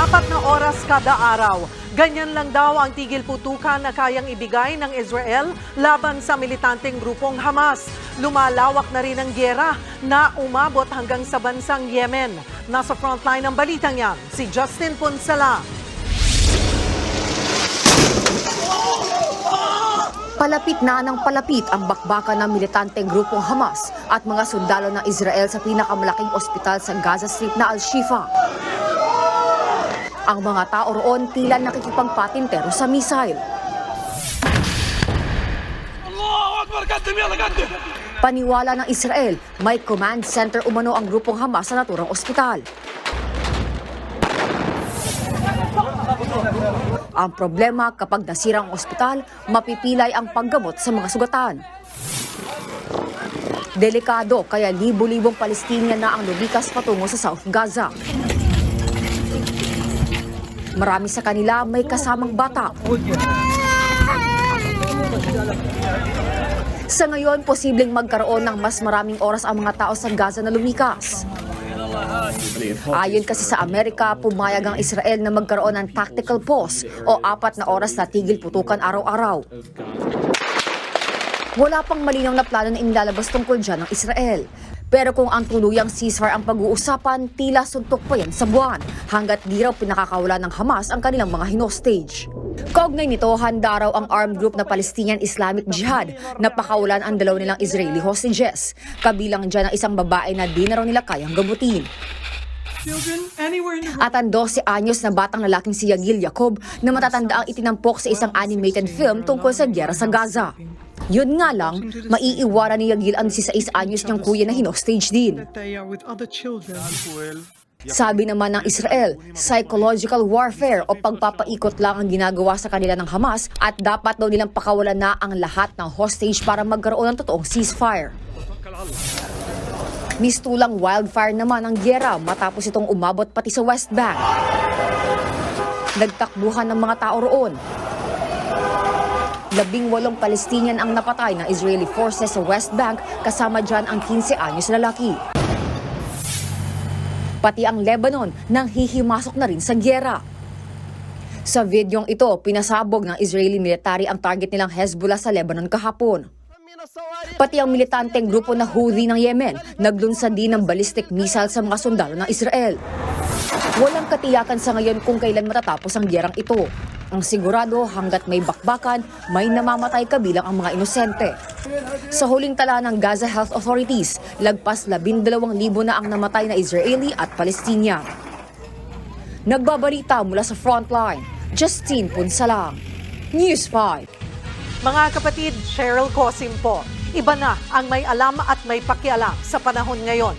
apat na oras kada araw. Ganyan lang daw ang tigil putukan na kayang ibigay ng Israel laban sa militanteng grupong Hamas. Lumalawak na rin ang gyera na umabot hanggang sa bansang Yemen. Nasa frontline ng balitang yan, si Justin Ponsala. Palapit na ng palapit ang bakbakan ng militanteng grupong Hamas at mga sundalo ng Israel sa pinakamalaking ospital sa Gaza Strip na Al-Shifa. Ang mga tao roon tila nakikipagpatintero sa misail. Paniwala ng Israel, may command center umano ang grupong Hamas sa naturang ospital. Ang problema kapag nasira ang ospital, mapipilay ang paggamot sa mga sugatan. Delikado kaya libo-libong Palestinian na ang lubikas patungo sa South Gaza. Marami sa kanila may kasamang bata. Sa ngayon, posibleng magkaroon ng mas maraming oras ang mga tao sa Gaza na lumikas. Ayon kasi sa Amerika, pumayag ang Israel na magkaroon ng tactical pause o apat na oras na tigil putukan araw-araw. Wala pang malinaw na plano na inilalabas tungkol dyan ng Israel. Pero kung ang tuluyang ceasefire ang pag-uusapan, tila suntok pa yan sa buwan hanggat di raw pinakakawala ng Hamas ang kanilang mga hinostage. Kaugnay nito, handa raw ang armed group na Palestinian Islamic Jihad na pakawalan ang dalaw nilang Israeli hostages. Kabilang dyan ang isang babae na di na raw nila kayang gamutin. At ang 12 anyos na batang lalaking si Yagil Jacob na matatanda ang itinampok sa isang animated film tungkol sa gyera sa Gaza. Yun nga lang, maiiwara ni Yagil ang 16 anyos niyang kuya na hinostage din. Sabi naman ng Israel, psychological warfare o pagpapaikot lang ang ginagawa sa kanila ng Hamas at dapat daw nilang pakawalan na ang lahat ng hostage para magkaroon ng totoong ceasefire. Mistulang wildfire naman ang gyera matapos itong umabot pati sa West Bank. Nagtakbuhan ng mga tao roon. Labing walong Palestinian ang napatay ng Israeli forces sa West Bank kasama dyan ang 15 anyos na lalaki. Pati ang Lebanon nang hihimasok na rin sa gyera. Sa videong ito, pinasabog ng Israeli military ang target nilang Hezbollah sa Lebanon kahapon. Pati ang militanteng grupo na Houthi ng Yemen, naglunsad din ng ballistic missile sa mga sundalo ng Israel. Walang katiyakan sa ngayon kung kailan matatapos ang gyerang ito. Ang sigurado hanggat may bakbakan, may namamatay kabilang ang mga inosente. Sa huling tala ng Gaza Health Authorities, lagpas 12,000 na ang namatay na Israeli at Palestinian. Nagbabalita mula sa frontline, Justine Punsalang, News 5. Mga kapatid, Cheryl Cosim po. Iba na ang may alam at may pakialam sa panahon ngayon.